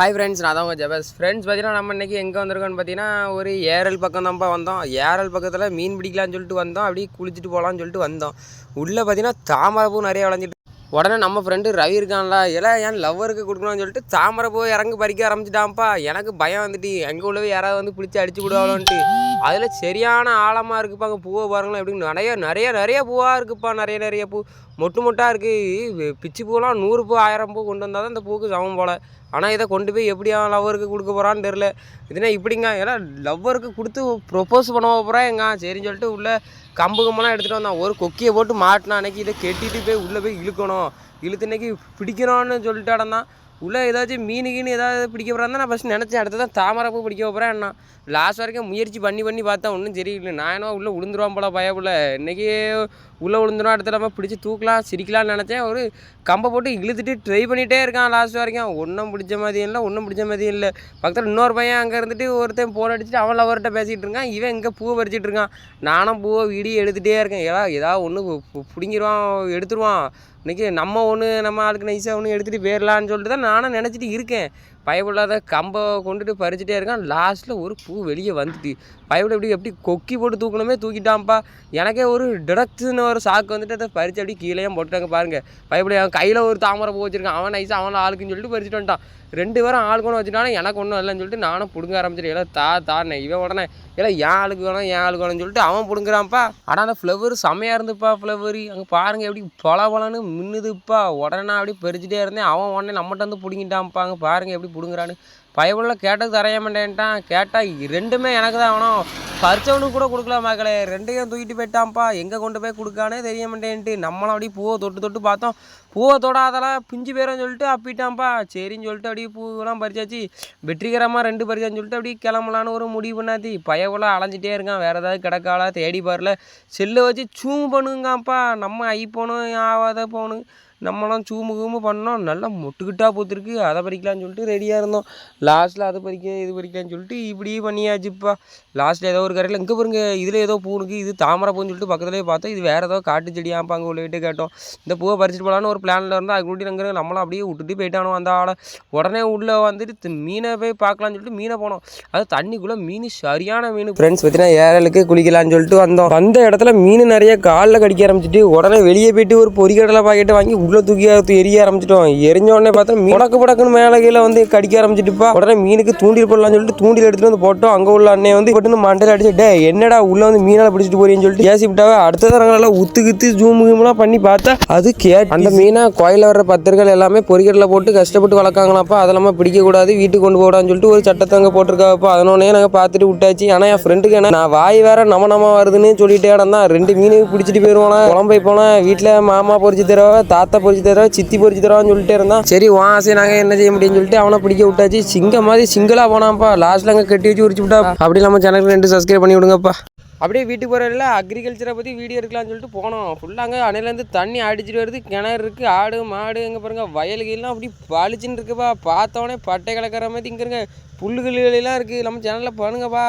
Hi friends நான் தான் உங்கள் ஜபஸ். ஃப்ரெண்ட்ஸ் பார்த்தீங்கன்னா நம்ம இன்றைக்கி எங்கே வந்திருக்கோன்னு பார்த்தீங்கன்னா ஒரு ஏரல் பக்கம் தான்ப்பா வந்தோம். ஏரல் பக்கத்தில் மீன் பிடிக்கலாம்னு சொல்லிட்டு வந்தோம். அப்படியே குளிச்சுட்டு போகலான்னு சொல்லிட்டு வந்தோம். உள்ளே பார்த்தீங்கன்னா தாமரைப்பூ நிறைய விளைஞ்சிட்டு உடனே நம்ம ஃப்ரெண்டு ரவி இருக்கான்ல எல்லாம் ஏன் லவ்வருக்கு கொடுக்கணும்னு சொல்லிட்டு தாமரை இறங்கி பறிக்க ஆரம்பிச்சிட்டான்ப்பா. எனக்கு பயம் வந்துட்டு எங்கே உள்ளவே யாராவது வந்து பிடிச்சி அடிச்சு விடுவாங்களோன்ட்டு அதில் சரியான ஆழமாக இருக்குப்பா அங்கே பூவை பாருங்களேன் அப்படின்னு நிறைய நிறைய நிறைய பூவாக இருக்குப்பா நிறைய நிறைய பூ. மொட்டு மொட்டாக இருக்குது பிச்சு பூலாம் நூறு பூ ஆயிரம் பூ கொண்டு வந்தால் தான் இந்த பூக்கு சமம் போல். ஆனால் இதை கொண்டு போய் எப்படி அவன் லவ்வருக்கு கொடுக்க போகிறான்னு தெரில இதுனா இப்படிங்க. ஏன்னா லவ்வருக்கு கொடுத்து ப்ரொப்போஸ் பண்ண எங்க சரின்னு சொல்லிட்டு உள்ளே கம்பு கம்பெல்லாம் எடுத்துகிட்டு வந்தான். ஒரு கொக்கியை போட்டு மாட்டினா அன்னைக்கு இதை கெட்டிட்டு போய் உள்ளே போய் இழுக்கணும். இழுத்து இன்னைக்கு பிடிக்கணும்னு சொல்லிட்டு அடந்தான் உள்ளே ஏதாச்சும் மீன் கீனு ஏதாவது பிடிக்க போகிறான் நான் ஃபஸ்ட் நினச்சேன் அடுத்து தான் தாமரை பூ பிடிக்க போகிறேன் என்ன லாஸ்ட் வரைக்கும் முயற்சி பண்ணி பண்ணி பார்த்தா ஒன்றும் சரியில்லை. நான் என்ன உள்ளே விழுந்துருவான் போல பயப்புல. இன்றைக்கி உள்ளே விழுந்துடும் அடுத்த நம்ம பிடிச்சி தூக்கலாம் சிரிக்கலாம்னு நினச்சேன். ஒரு கம்பை போட்டு இழுத்துட்டு ட்ரை பண்ணிகிட்டே இருக்கான் லாஸ்ட் வரைக்கும். ஒன்றும் பிடிச்ச மாதிரியும் இல்லை ஒன்றும் பிடிச்ச மாதிரியும் இல்லை. பக்கத்தில் இன்னொரு பையன் அங்கே இருந்துட்டு ஒருத்தன் போன் அடிச்சுட்டு அவன் லவர்கிட்ட பேசிகிட்டு இருக்கான். இவன் இங்கே பூவை பறிச்சிட்டு இருக்கான். நானும் பூவை வீடியோ எடுத்துகிட்டே இருக்கேன். ஏதாவது ஏதாவது ஒன்று பிடிங்கிடுவான் எடுத்துருவான். இன்றைக்கி நம்ம ஒன்று நம்ம ஆளுக்கு நைஸாக ஒன்று எடுத்துகிட்டு போயிடலான்னு சொல்லிட்டு தான் நானும் நினச்சிட்டு இருக்கேன். பயப்படாத கம்பை கொண்டுட்டு பறிச்சுட்டே இருக்கான். லாஸ்ட்டில் ஒரு பூ வெளியே வந்துட்டு பயப்பட எப்படி எப்படி கொக்கி போட்டு தூக்கணுமே தூக்கிட்டான்ப்பா. எனக்கே ஒரு டிடக்ட்னு ஒரு சாக்கு வந்துட்டு அதை பறித்து அப்படியே கீழேயும் போட்டுட்டாங்க பாருங்கள் பயப்பட அவன் கையில் ஒரு தாமரை பூ வச்சிருக்கான். அவன் நைஸாக அவனை ஆளுக்குன்னு சொல்லிட்டு பறிச்சுட்டு வந்துட்டான். ரெண்டு பேரும் ஆளுக்கு ஒன்று வச்சுட்டானே எனக்கு ஒன்றும் இல்லைன்னு சொல்லிட்டு நானும் பிடுங்க ஆரம்பிச்சிட்டேன். இல்லை தா தானே இவன் உடனே இல்லை என் ஆளுக்கு வேணும் என் ஆளுக்கு வேணும்னு சொல்லிட்டு அவன் பிடுங்குறான்ப்பா. ஆனால் அந்த ஃப்ளவர் செமையாக இருந்துப்பா ஃப்ளவர் அங்கே பாருங்கள் எப்படி பல பலன்னு மின்னுதுப்பா. உடனே நான் அப்படியே பறிச்சுட்டே இருந்தேன். அவன் உடனே நம்மகிட்ட வந்து பிடுங்கிட்டான்ப்பா. அங்கே பாருங்கள் எப்படி பிடுங்குறான்னு. பயவுள்ள கேட்டது தரைய மாட்டேன்ட்டான். கேட்டால் ரெண்டுமே எனக்கு தான் வேணும் பறிச்சவனுக்கு கூட கொடுக்கல மக்களே. ரெண்டையும் தூக்கிட்டு போயிட்டான்ப்பா. எங்கே கொண்டு போய் கொடுக்கானே தெரிய மாட்டேன்ட்டு. நம்மளும் அப்படியே பூவை தொட்டு தொட்டு பார்த்தோம். பூவை தொடாதெல்லாம் பிஞ்சு பேருன்னு சொல்லிட்டு அப்பிட்டான்ப்பா. சரின்னு சொல்லிட்டு அப்படியே பூவெல்லாம் பறிச்சாச்சு. வெற்றிகரமாக ரெண்டு பறிச்சான்னு சொல்லிட்டு அப்படியே கிளம்பலான்னு ஒரு முடிவு பண்ணாத்தி பயவுலாம் அலைஞ்சிட்டே இருக்கான். வேறு ஏதாவது கிடக்காளா தேடி பாருல. செல்லை வச்சு சூம் பண்ணுங்கப்பா. நம்ம ஐஃபோனும் ஆகாத ஃபோனு நம்மளாம் சூமு கூமு பண்ணோம். நல்லா மொட்டுக்கிட்டா பூத்துருக்கு. அதை பறிக்கலாம்னு சொல்லிட்டு ரெடியாக இருந்தோம். லாஸ்ட்டில் அதை பறிக்க இது பறிக்கலாம்னு சொல்லிட்டு இப்படி பண்ணியாச்சுப்பா. லாஸ்ட்டில் ஏதோ ஒரு கரையில் இங்கே பாருங்க இதில் ஏதோ பூனுக்கு இது தாமரை பூன்னு சொல்லிட்டு பக்கத்துலேயே பார்த்தோம். இது வேறு ஏதோ காட்டு செடியாப்பா அங்கே உள்ளிட்டு கேட்டோம். இந்த பூவை பறிச்சுட்டு போகலான்னு ஒரு பிளானில் இருந்தால் அது கூட்டி நாங்கள் நம்மளாம் அப்படியே விட்டுட்டு போயிட்டானோ அந்த ஆளை. உடனே உள்ளே வந்துட்டு மீனை போய் பார்க்கலாம்னு சொல்லிட்டு மீனை போனோம். அது தண்ணிக்குள்ளே மீன் சரியான மீன். ஃப்ரெண்ட்ஸ் பார்த்தீங்கன்னா ஏரலுக்கு குளிக்கலாம்னு சொல்லிட்டு வந்தோம். வந்த இடத்துல மீன் நிறைய காலில் கடிக்க ஆரம்பிச்சிட்டு உடனே வெளியே போயிட்டு ஒரு பொரிக்கடலை பாக்கெட்டை வாங்கி உள்ளே தூக்கி அது எரிய ஆரம்பிச்சிட்டோம். எரிஞ்ச உடனே பார்த்தா மீன் புடக்கு புடக்குன்னு மேலே கீழே வந்து கடிக்க ஆரம்பிச்சிட்டுப்பா. உடனே மீனுக்கு தூண்டில் போடலாம்னு சொல்லிட்டு தூண்டில் எடுத்துட்டு வந்து போட்டோம். அங்கே உள்ள அண்ணன் வந்து போட்டு மண்டையில் அடிச்சு டே என்னடா உள்ள வந்து மீனால் பிடிச்சிட்டு போறீங்கன்னு சொல்லிட்டு ஏசி விட்டாவே அடுத்த தரங்களெல்லாம் நல்லா உத்து கித்து ஜூம் கீம்லாம் பண்ணி பார்த்தா அது கே அந்த மீனை கோயிலில் வர்ற பத்திரிகள் எல்லாமே பொரிக்கடலை போட்டு கஷ்டப்பட்டு வளர்க்காங்களாப்பா. அதெல்லாம் பிடிக்கக்கூடாது வீட்டுக்கு கொண்டு போடான்னு சொல்லிட்டு ஒரு சட்டத்தை அங்கே போட்டிருக்காப்பா அதனோடனே நாங்கள் பார்த்துட்டு விட்டாச்சு. ஆனால் என் ஃப்ரெண்டுக்கு என்ன நான் வாய் வேற நம்ம நம்ம வருதுன்னு சொல்லிட்டே இடந்தான் ரெண்டு மீனுக்கு பிடிச்சிட்டு போயிடுவானா குழம்பை போனேன் வீட்டில் மாமா பொறிச்சு தருவா தாத்தா பொரிச்சு தருவா சித்தி பொறிச்சு தருவான்னு சொல்லிட்டே இருந்தான் சரி வா ஆசை நாங்கள் என்ன செய்ய முடியும்னு சொல்லிட்டு அவனை பிடிக்க விட்டாச்சு. சிங்க மாதிரி சிங்கிளாக போனான்ப்பா. லாஸ்ட்டில் அங்கே கட்டி வச்சு உரிச்சு விட்டா. அப்படி நம்ம சேனலுக்கு ரெண்டு சப்ஸ்கிரைப் பண்ணி விடுங்கப்பா. அப்படியே வீட்டுக்கு போகிறதில்ல அக்ரிகல்ச்சரை பற்றி வீடியோ எடுக்கலாம்னு சொல்லிட்டு போனோம். ஃபுல்லாக அங்கே அணையிலேருந்து தண்ணி அடிச்சிட்டு வருது. கிணறு இருக்குது ஆடு மாடு எங்கே பாருங்க வயல்கள்லாம் அப்படி பளிச்சுன்னு இருக்குப்பா. பார்த்தோன்னே பட்டை கலக்கிற மாதிரி இங்கே இருங்க. புல்லுகளெல்லாம் இருக்குது நம்ம சேனலில் பண்ணுங்கப்பா.